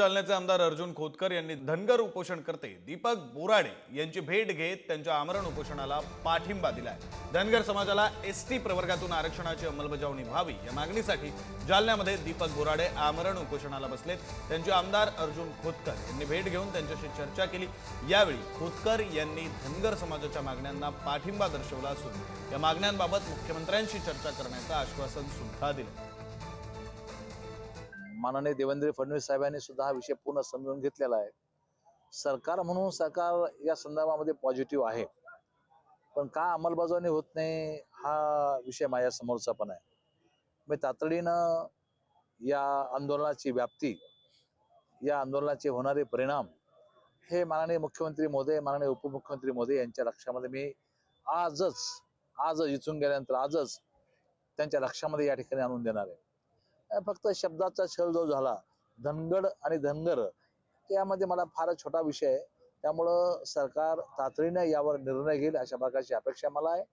जालन्याचे आमदार अर्जुन खोतकर यांनी धनगर उपोषणकर्ते दीपक बोराडे यांची भेट घेत त्यांच्या आमरण उपोषणाला पाठिंबा दिलाय. धनगर समाजाला एस टी प्रवर्गातून आरक्षणाची अंमलबजावणी व्हावी या मागणीसाठी जालन्यामध्ये दीपक बोराडे आमरण उपोषणाला बसलेत. त्यांचे आमदार अर्जुन खोतकर यांनी भेट घेऊन त्यांच्याशी चर्चा केली. यावेळी खोतकर यांनी धनगर समाजाच्या मागण्यांना पाठिंबा दर्शवला असून या मागण्यांबाबत मुख्यमंत्र्यांशी चर्चा करण्याचं आश्वासन सुद्धा दिलं. माननीय देवेंद्र फडणवीस साहेबांनी सुद्धा हा विषय पूर्ण समजून घेतलेला आहे. सरकार म्हणून सरकार या संदर्भामध्ये पॉझिटिव्ह आहे. पण का अंमलबजावणी होत नाही हा विषय माझ्या समोरचा पण आहे. मी तातडीनं या आंदोलनाची व्याप्ती या आंदोलनाचे होणारे परिणाम हे माननीय मुख्यमंत्री मोदय माननीय उपमुख्यमंत्री मोदय यांच्या लक्षामध्ये मी आजच आजच इथून गेल्यानंतर आजच त्यांच्या लक्षामध्ये या ठिकाणी आणून देणार आहे. फक्त शब्दाचा छळ जो झाला. धनगड आणि धनगर यामध्ये मला फारच छोटा विषय आहे. त्यामुळं सरकार तातडीने यावर निर्णय घेईल अशा प्रकारची अपेक्षा मला आहे.